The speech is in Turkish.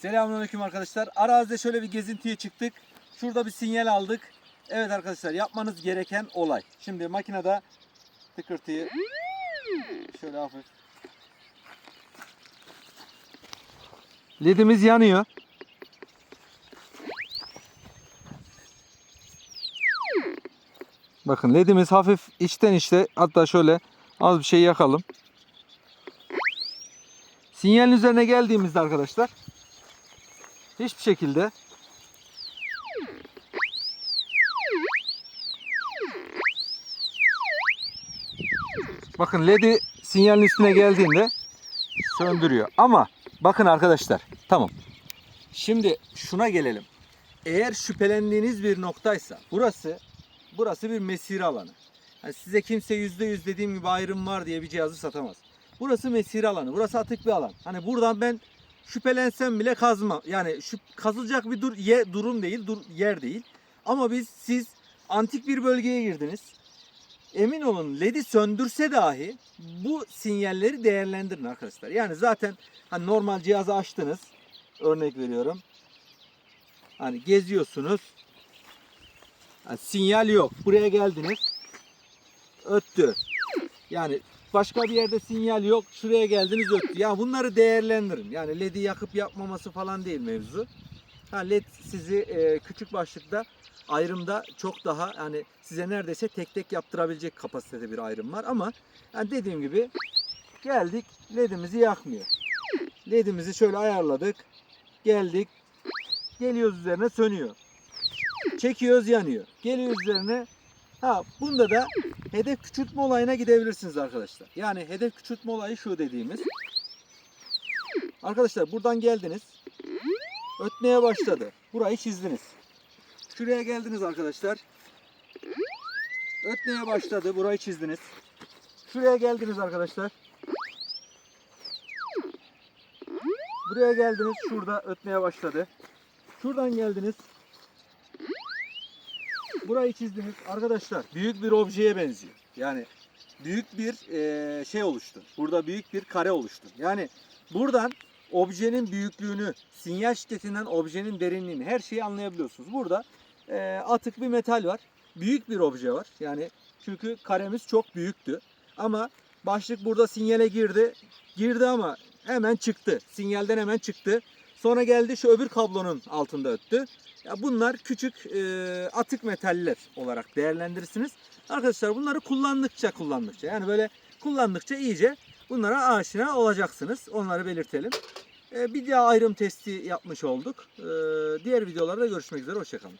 Selamünaleyküm arkadaşlar. Arazide şöyle bir gezintiye çıktık. Şurada bir sinyal aldık. Evet arkadaşlar yapmanız gereken olay. Şimdi makinede tıkırtıyı şöyle hafif. Ledimiz yanıyor. Bakın ledimiz hafif içten içte hatta şöyle az bir şey yakalım. Sinyalin üzerine geldiğimizde arkadaşlar hiçbir şekilde bakın ledi sinyalin üstüne geldiğinde söndürüyor. Ama bakın arkadaşlar tamam. Şimdi şuna gelelim. Eğer şüphelendiğiniz bir noktaysa burası burası bir mesire alanı. Yani size kimse %100 dediğim gibi ayrım var diye bir cihazı satamaz. Burası mesire alanı. Burası atık bir alan. Hani buradan ben şüphelensem bile kazma. Yani şu kazılacak bir dur, ye, durum değil, dur, yer değil. Ama biz siz antik bir bölgeye girdiniz. Emin olun ledi söndürse dahi bu sinyalleri değerlendirin arkadaşlar. Yani zaten hani normal cihazı açtınız. Örnek veriyorum. Hani geziyorsunuz. Yani sinyal yok. Buraya geldiniz. Öttü. Yani başka bir yerde sinyal yok. Şuraya geldiniz öttü. Ya bunları değerlendirin. Yani LED'i yakıp yapmaması falan değil mevzu. Ha LED sizi e, küçük başlıkta ayrımda çok daha yani size neredeyse tek tek yaptırabilecek kapasitede bir ayrım var ama yani dediğim gibi geldik LED'imizi yakmıyor. LED'imizi şöyle ayarladık. Geldik. Geliyoruz üzerine sönüyor. Çekiyoruz yanıyor. Geliyoruz üzerine Ha bunda da hedef küçültme olayına gidebilirsiniz arkadaşlar. Yani hedef küçültme olayı şu dediğimiz. Arkadaşlar buradan geldiniz. Ötmeye başladı. Burayı çizdiniz. Şuraya geldiniz arkadaşlar. Ötmeye başladı. Burayı çizdiniz. Şuraya geldiniz arkadaşlar. Buraya geldiniz. Şurada ötmeye başladı. Şuradan geldiniz. Burayı çizdiniz. Arkadaşlar büyük bir objeye benziyor. Yani büyük bir eee, şey oluştu. Burada büyük bir kare oluştu. Yani buradan objenin büyüklüğünü, sinyal şiddetinden objenin derinliğini her şeyi anlayabiliyorsunuz. Burada eee, atık bir metal var. Büyük bir obje var. Yani çünkü karemiz çok büyüktü. Ama başlık burada sinyale girdi. Girdi ama hemen çıktı. Sinyalden hemen çıktı. Sonra geldi şu öbür kablonun altında öttü. Ya bunlar küçük e, atık metaller olarak değerlendirirsiniz. Arkadaşlar bunları kullandıkça kullandıkça yani böyle kullandıkça iyice bunlara aşina olacaksınız. Onları belirtelim. E, bir daha ayrım testi yapmış olduk. E, diğer videolarda görüşmek üzere. Hoşçakalın.